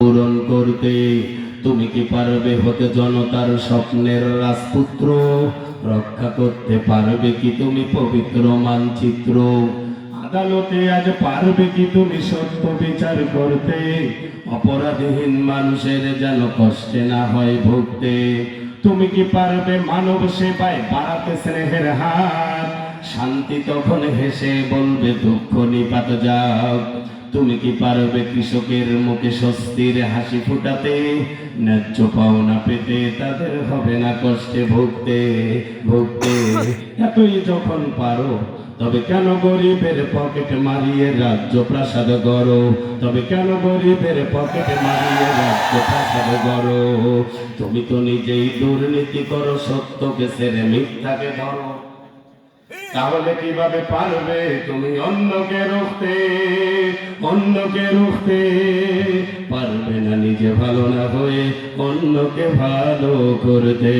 পূরণ করতে তুমি কি পারবে হতে জনতার স্বপ্নের রাজপুত্র? রক্ষা করতে পারবে কি তুমি পবিত্র মানচিত্র? আদালতে আজ পারবে কি তুমি সত্য বিচার করতে? অপরাধীহীন মানুষের যেন কষ্টে না হয় ভুগতে। তুমি কি পারবে মানব সেবায় বাড়াতে স্নেহের হাত? শান্তি তখন হেসে বলবে, দুঃখ নিপাত যাও। তুমি কি পারবে কৃষকের মুখে স্বস্তির হাসি ফুটাতে? ন্যায্য পাওনা পেতে তাদের না কষ্টে ভুগতে ভুগতে। এতই যখন পারো, তবে কেন গরিবের পকেট মারিয়ে রাজ্য প্রাসাদ গড়ো? তবে কেন গরিবের পকেট মারিয়ে রাজ্য প্রাসাদ গড়ো? তুমি তো নিজেই দুর্নীতি করো, সত্যকে সেরে মিথ্যাকে ধরো। তাহলে কীভাবে পারবে তুমি অন্যকে রুখতে? অন্যকে রুখতে পারবে না নিজে ভালো না হয়ে অন্যকে ভালো করতে।